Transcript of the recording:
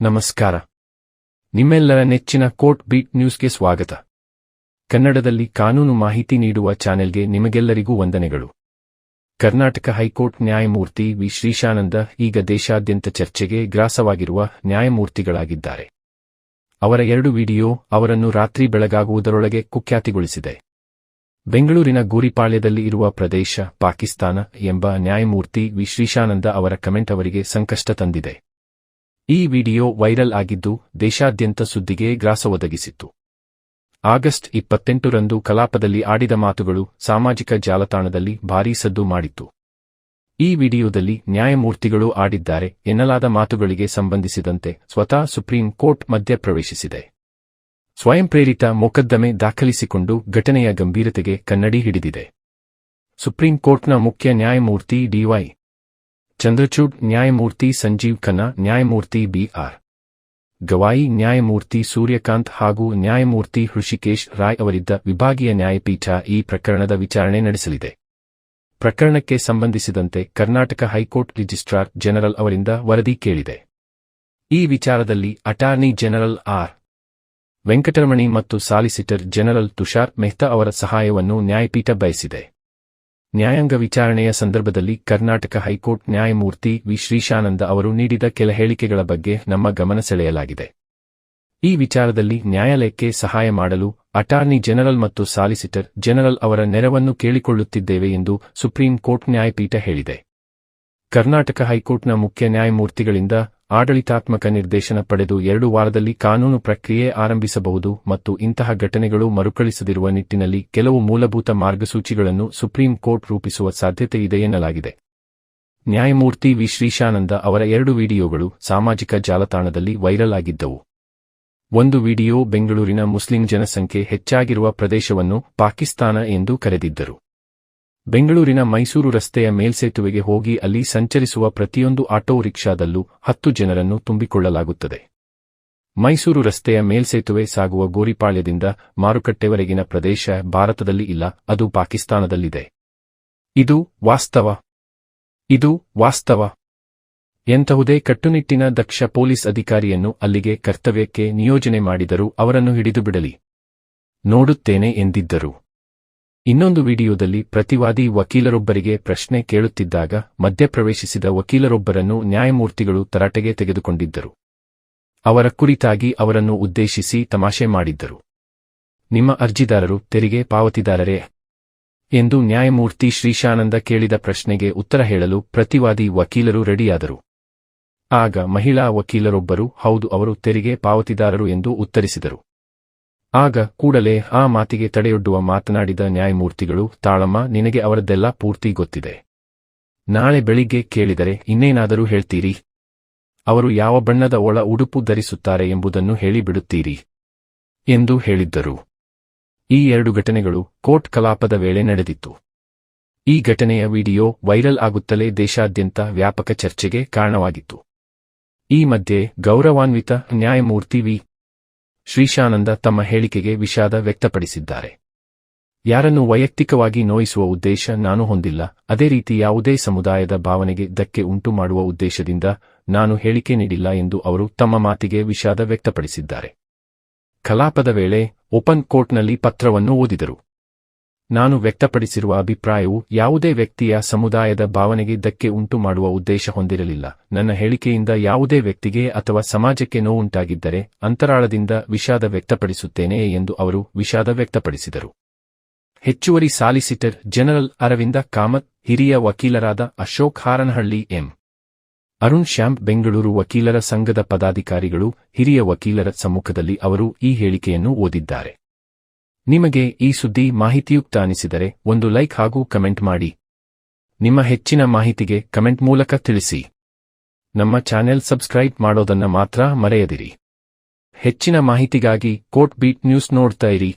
ನಮಸ್ಕಾರ. ನಿಮ್ಮೆಲ್ಲರ ನೆಚ್ಚಿನ ಕೋರ್ಟ್ ಬೀಟ್ ನ್ಯೂಸ್ಗೆ ಸ್ವಾಗತ. ಕನ್ನಡದಲ್ಲಿ ಕಾನೂನು ಮಾಹಿತಿ ನೀಡುವ ಚಾನೆಲ್ಗೆ ನಿಮಗೆಲ್ಲರಿಗೂ ವಂದನೆಗಳು. ಕರ್ನಾಟಕ ಹೈಕೋರ್ಟ್ ನ್ಯಾಯಮೂರ್ತಿ ವಿ. ಶ್ರೀಶಾನಂದ ಈಗ ದೇಶಾದ್ಯಂತ ಚರ್ಚೆಗೆ ಗ್ರಾಸವಾಗಿರುವ ನ್ಯಾಯಮೂರ್ತಿಗಳಾಗಿದ್ದಾರೆ. ಅವರ ಎರಡು ವಿಡಿಯೋ ಅವರನ್ನು ರಾತ್ರಿ ಬೆಳಗಾಗುವುದರೊಳಗೆ ಕುಖ್ಯಾತಿಗೊಳಿಸಿದೆ. ಬೆಂಗಳೂರಿನ ಗೂರಿಪಾಳ್ಯದಲ್ಲಿ ಇರುವ ಪ್ರದೇಶ ಪಾಕಿಸ್ತಾನ ಎಂಬ ನ್ಯಾಯಮೂರ್ತಿ ವಿ. ಶ್ರೀಶಾನಂದ ಅವರ ಕಮೆಂಟ್ ಅವರಿಗೆ ಸಂಕಷ್ಟ ತಂದಿದೆ. ಈ ವಿಡಿಯೋ ವೈರಲ್ ಆಗಿದ್ದು ದೇಶಾದ್ಯಂತ ಸುದ್ದಿಗೆ ಗ್ರಾಸ ಒದಗಿಸಿತ್ತು ಆಗಸ್ಟ್ ಇಪ್ಪತ್ತೆಂಟರಂದು ಕಲಾಪದಲ್ಲಿ ಆಡಿದ ಮಾತುಗಳು ಸಾಮಾಜಿಕ ಜಾಲತಾಣದಲ್ಲಿ ಭಾರೀ ಸದ್ದು ಮಾಡಿತ್ತು. ಈ ವಿಡಿಯೋದಲ್ಲಿ ನ್ಯಾಯಮೂರ್ತಿಗಳು ಆಡಿದ್ದಾರೆ ಎನ್ನಲಾದ ಮಾತುಗಳಿಗೆ ಸಂಬಂಧಿಸಿದಂತೆ ಸ್ವತಃ ಸುಪ್ರೀಂ ಕೋರ್ಟ್ ಮಧ್ಯಪ್ರವೇಶಿಸಿದೆ. ಸ್ವಯಂಪ್ರೇರಿತ ಮೊಕದ್ದಮೆ ದಾಖಲಿಸಿಕೊಂಡು ಘಟನೆಯ ಗಂಭೀರತೆಗೆ ಕನ್ನಡಿ ಹಿಡಿದಿದೆ. ಸುಪ್ರೀಂ ಕೋರ್ಟ್ನ ಮುಖ್ಯ ನ್ಯಾಯಮೂರ್ತಿ ಡಿವೈ ಚಂದ್ರಚೂಡ್ ನ್ಯಾಯಮೂರ್ತಿ ಸಂಜೀವ್ ಖನ್ನಾ, ನ್ಯಾಯಮೂರ್ತಿ ಬಿಆರ್ ಗವಾಯಿ, ನ್ಯಾಯಮೂರ್ತಿ ಸೂರ್ಯಕಾಂತ್ ಹಾಗೂ ನ್ಯಾಯಮೂರ್ತಿ ಹೃಷಿಕೇಶ್ ರಾಯ್ ಅವರಿದ್ದ ವಿಭಾಗೀಯ ನ್ಯಾಯಪೀಠ ಈ ಪ್ರಕರಣದ ವಿಚಾರಣೆ ನಡೆಸಲಿದೆ. ಪ್ರಕರಣಕ್ಕೆ ಸಂಬಂಧಿಸಿದಂತೆ ಕರ್ನಾಟಕ ಹೈಕೋರ್ಟ್ ರಿಜಿಸ್ಟ್ರಾರ್ ಜನರಲ್ ಅವರಿಂದ ವರದಿ ಕೇಳಿದೆ. ಈ ವಿಚಾರದಲ್ಲಿ ಅಟಾರ್ನಿ ಜನರಲ್ ಆರ್. ವೆಂಕಟರಮಣಿ ಮತ್ತು ಸಾಲಿಸಿಟರ್ ಜನರಲ್ ತುಷಾರ್ ಮೆಹ್ತಾ ಅವರ ಸಹಾಯವನ್ನು ನ್ಯಾಯಪೀಠ ಬಯಸಿದೆ. ನ್ಯಾಯಾಂಗ ವಿಚಾರಣೆಯ ಸಂದರ್ಭದಲ್ಲಿ ಕರ್ನಾಟಕ ಹೈಕೋರ್ಟ್ ನ್ಯಾಯಮೂರ್ತಿ ವಿ. ಶ್ರೀಶಾನಂದ ಅವರು ನೀಡಿದ ಕೆಲ ಹೇಳಿಕೆಗಳ ಬಗ್ಗೆ ನಮ್ಮ ಗಮನ ಸೆಳೆಯಲಾಗಿದೆ. ಈ ವಿಚಾರದಲ್ಲಿ ನ್ಯಾಯಾಲಯಕ್ಕೆ ಸಹಾಯ ಮಾಡಲು ಅಟಾರ್ನಿ ಜನರಲ್ ಮತ್ತು ಸಾಲಿಸಿಟರ್ ಜನರಲ್ ಅವರ ನೆರವನ್ನು ಕೇಳಿಕೊಳ್ಳುತ್ತಿದ್ದೇವೆ ಎಂದು ಸುಪ್ರೀಂ ಕೋರ್ಟ್ ನ್ಯಾಯಪೀಠ ಹೇಳಿದೆ. ಕರ್ನಾಟಕ ಹೈಕೋರ್ಟ್ನ ಮುಖ್ಯ ನ್ಯಾಯಮೂರ್ತಿಗಳಿಂದ ಆಡಳಿತಾತ್ಮಕ ನಿರ್ದೇಶನ ಪಡೆದು ಎರಡು ವಾರದಲ್ಲಿ ಕಾನೂನು ಪ್ರಕ್ರಿಯೆ ಆರಂಭಿಸಬಹುದು ಮತ್ತು ಇಂತಹ ಘಟನೆಗಳು ಮರುಕಳಿಸದಿರುವ ನಿಟ್ಟಿನಲ್ಲಿ ಕೆಲವು ಮೂಲಭೂತ ಮಾರ್ಗಸೂಚಿಗಳನ್ನು ಸುಪ್ರೀಂ ಕೋರ್ಟ್ ರೂಪಿಸುವ ಸಾಧ್ಯತೆ ಇದೆ ಎನ್ನಲಾಗಿದೆ. ನ್ಯಾಯಮೂರ್ತಿ ವಿ. ಶ್ರೀಶಾನಂದ ಅವರ ಎರಡು ವಿಡಿಯೋಗಳು ಸಾಮಾಜಿಕ ಜಾಲತಾಣದಲ್ಲಿ ವೈರಲ್ ಆಗಿದ್ದವು. ಒಂದು ವಿಡಿಯೋ ಬೆಂಗಳೂರಿನ ಮುಸ್ಲಿಂ ಜನಸಂಖ್ಯೆ ಹೆಚ್ಚಾಗಿರುವ ಪ್ರದೇಶವನ್ನು ಪಾಕಿಸ್ತಾನ ಎಂದು ಕರೆದಿದ್ದರು. ಬೆಂಗಳೂರಿನ ಮೈಸೂರು ರಸ್ತೆಯ ಮೇಲ್ಸೇತುವೆಗೆ ಹೋಗಿ ಅಲ್ಲಿ ಸಂಚರಿಸುವ ಪ್ರತಿಯೊಂದು ಆಟೋ ರಿಕ್ಷಾದಲ್ಲೂ ಹತ್ತು ಜನರನ್ನು ತುಂಬಿಕೊಳ್ಳಲಾಗುತ್ತದೆ. ಮೈಸೂರು ರಸ್ತೆಯ ಮೇಲ್ಸೇತುವೆ ಸಾಗುವ ಗೋರಿಪಾಳ್ಯದಿಂದ ಮಾರುಕಟ್ಟೆವರೆಗಿನ ಪ್ರದೇಶ ಭಾರತದಲ್ಲಿ ಇಲ್ಲ, ಅದು ಪಾಕಿಸ್ತಾನದಲ್ಲಿದೆ. ಇದು ವಾಸ್ತವ. ಇದು ವಾಸ್ತವ. ಎಂತಹುದೇ ಕಟ್ಟುನಿಟ್ಟಿನ ದಕ್ಷ ಪೊಲೀಸ್ ಅಧಿಕಾರಿಯನ್ನು ಅಲ್ಲಿಗೆ ಕರ್ತವ್ಯಕ್ಕೆ ನಿಯೋಜನೆ ಮಾಡಿದರೂ ಅವರನ್ನು ಹಿಡಿದು ಬಿಡಲಿ. ನೋಡುತ್ತೇನೆ ಎಂದಿದ್ದರು. ಇನ್ನೊಂದು ವಿಡಿಯೋದಲ್ಲಿ ಪ್ರತಿವಾದಿ ವಕೀಲರೊಬ್ಬರಿಗೆ ಪ್ರಶ್ನೆ ಕೇಳುತ್ತಿದ್ದಾಗ ಮಧ್ಯಪ್ರವೇಶಿಸಿದ ವಕೀಲರೊಬ್ಬರನ್ನು ನ್ಯಾಯಮೂರ್ತಿಗಳು ತರಾಟೆಗೆ ತೆಗೆದುಕೊಂಡಿದ್ದರು. ಅವರ ಕುರಿತಾಗಿ ಅವರನ್ನು ಉದ್ದೇಶಿಸಿ ತಮಾಷೆ ಮಾಡಿದ್ದರು. ನಿಮ್ಮ ಅರ್ಜಿದಾರರು ತೆರಿಗೆ ಪಾವತಿದಾರರೇ? ಎಂದು ನ್ಯಾಯಮೂರ್ತಿ ಶ್ರೀಶಾನಂದ ಕೇಳಿದ ಪ್ರಶ್ನೆಗೆ ಉತ್ತರ ಹೇಳಲು ಪ್ರತಿವಾದಿ ವಕೀಲರು ರೆಡಿಯಾದರು. ಆಗ ಮಹಿಳಾ ವಕೀಲರೊಬ್ಬರು, ಹೌದು, ಅವರು ತೆರಿಗೆ ಪಾವತಿದಾರರು ಎಂದು ಉತ್ತರಿಸಿದರು. ಆಗ ಕೂಡಲೇ ಆ ಮಾತಿಗೆ ತಡೆಯೊಡ್ಡುವ ಮಾತನಾಡಿದ ನ್ಯಾಯಮೂರ್ತಿಗಳು, ತಾಳಮ್ಮ, ನಿನಗೆ ಅವರದ್ದೆಲ್ಲ ಪೂರ್ತಿ ಗೊತ್ತಿದೆ. ನಾಳೆ ಬೆಳಿಗ್ಗೆ ಕೇಳಿದರೆ ಇನ್ನೇನಾದರೂ ಹೇಳ್ತೀರಿ? ಅವರು ಯಾವ ಬಣ್ಣದ ಒಳ ಉಡುಪು ಧರಿಸುತ್ತಾರೆ ಎಂಬುದನ್ನು ಹೇಳಿಬಿಡುತ್ತೀರಿ? ಎಂದು ಹೇಳಿದ್ದರು. ಈ ಎರಡು ಘಟನೆಗಳು ಕೋರ್ಟ್ ಕಲಾಪದ ವೇಳೆ ನಡೆದಿತ್ತು. ಈ ಘಟನೆಯ ವಿಡಿಯೋ ವೈರಲ್ ಆಗುತ್ತಲೇ ದೇಶಾದ್ಯಂತ ವ್ಯಾಪಕ ಚರ್ಚೆಗೆ ಕಾರಣವಾಗಿತ್ತು. ಈ ಮಧ್ಯೆ ಗೌರವಾನ್ವಿತ ನ್ಯಾಯಮೂರ್ತಿ ವಿ. ಶ್ರೀಶಾನಂದ ತಮ್ಮ ಹೇಳಿಕೆಗೆ ವಿಷಾದ ವ್ಯಕ್ತಪಡಿಸಿದ್ದಾರೆ. ಯಾರನ್ನು ವೈಯಕ್ತಿಕವಾಗಿ ನೋಯಿಸುವ ಉದ್ದೇಶ ನಾನು ಹೊಂದಿಲ್ಲ, ಅದೇ ರೀತಿ ಯಾವುದೇ ಸಮುದಾಯದ ಭಾವನೆಗೆ ಧಕ್ಕೆ ಉಂಟು ಮಾಡುವ ಉದ್ದೇಶದಿಂದ ನಾನು ಹೇಳಿಕೆ ನೀಡಿಲ್ಲ ಎಂದು ಅವರು ತಮ್ಮ ಮಾತಿಗೆ ವಿಷಾದ ವ್ಯಕ್ತಪಡಿಸಿದ್ದಾರೆ. ಕಲಾಪದ ವೇಳೆ ಓಪನ್ ಕೋರ್ಟ್ನಲ್ಲಿ ಪತ್ರವನ್ನು ಓದಿದರು. ನಾನು ವ್ಯಕ್ತಪಡಿಸಿರುವ ಅಭಿಪ್ರಾಯವು ಯಾವುದೇ ವ್ಯಕ್ತಿಯ ಸಮುದಾಯದ ಭಾವನೆಗೆ ಧಕ್ಕೆ ಉಂಟು ಮಾಡುವ ಉದ್ದೇಶ ಹೊಂದಿರಲಿಲ್ಲ. ನನ್ನ ಹೇಳಿಕೆಯಿಂದ ಯಾವುದೇ ವ್ಯಕ್ತಿಗೆ ಅಥವಾ ಸಮಾಜಕ್ಕೆ ನೋವುಂಟಾಗಿದ್ದರೆ ಅಂತರಾಳದಿಂದ ವಿಷಾದ ವ್ಯಕ್ತಪಡಿಸುತ್ತೇನೆ ಎಂದು ಅವರು ವಿಷಾದ ವ್ಯಕ್ತಪಡಿಸಿದರು. ಹೆಚ್ಚುವರಿ ಸಾಲಿಸಿಟರ್ ಜನರಲ್ ಅರವಿಂದ ಕಾಮತ್, ಹಿರಿಯ ವಕೀಲರಾದ ಅಶೋಕ್ ಹಾರನಹಳ್ಳಿ, ಎಂ. ಅರುಣ್ ಶ್ಯಾಮ್ ಬೆಂಗಳೂರು ವಕೀಲರ ಸಂಘದ ಪದಾಧಿಕಾರಿಗಳು, ಹಿರಿಯ ವಕೀಲರ ಸಮ್ಮುಖದಲ್ಲಿ ಅವರು ಈ ಹೇಳಿಕೆಯನ್ನು ಓದಿದ್ದಾರೆ. ನಿಮಗೆ ಈ ಸುದ್ದಿ ಮಾಹಿತಿಯುಕ್ತ ಅನಿಸಿದರೆ ಒಂದು ಲೈಕ್ ಹಾಗೂ ಕಮೆಂಟ್ ಮಾಡಿ. ನಿಮ್ಮ ಹೆಚ್ಚಿನ ಮಾಹಿತಿಗೆ ಕಮೆಂಟ್ ಮೂಲಕ ತಿಳಿಸಿ. ನಮ್ಮ ಚಾನೆಲ್ ಸಬ್ಸ್ಕ್ರೈಬ್ ಮಾಡೋದನ್ನ ಮಾತ್ರ ಮರೆಯದಿರಿ. ಹೆಚ್ಚಿನ ಮಾಹಿತಿಗಾಗಿ ಕೋರ್ಟ್ ಬೀಟ್ ನ್ಯೂಸ್ ನೋಡ್ತಾ ಇರಿ.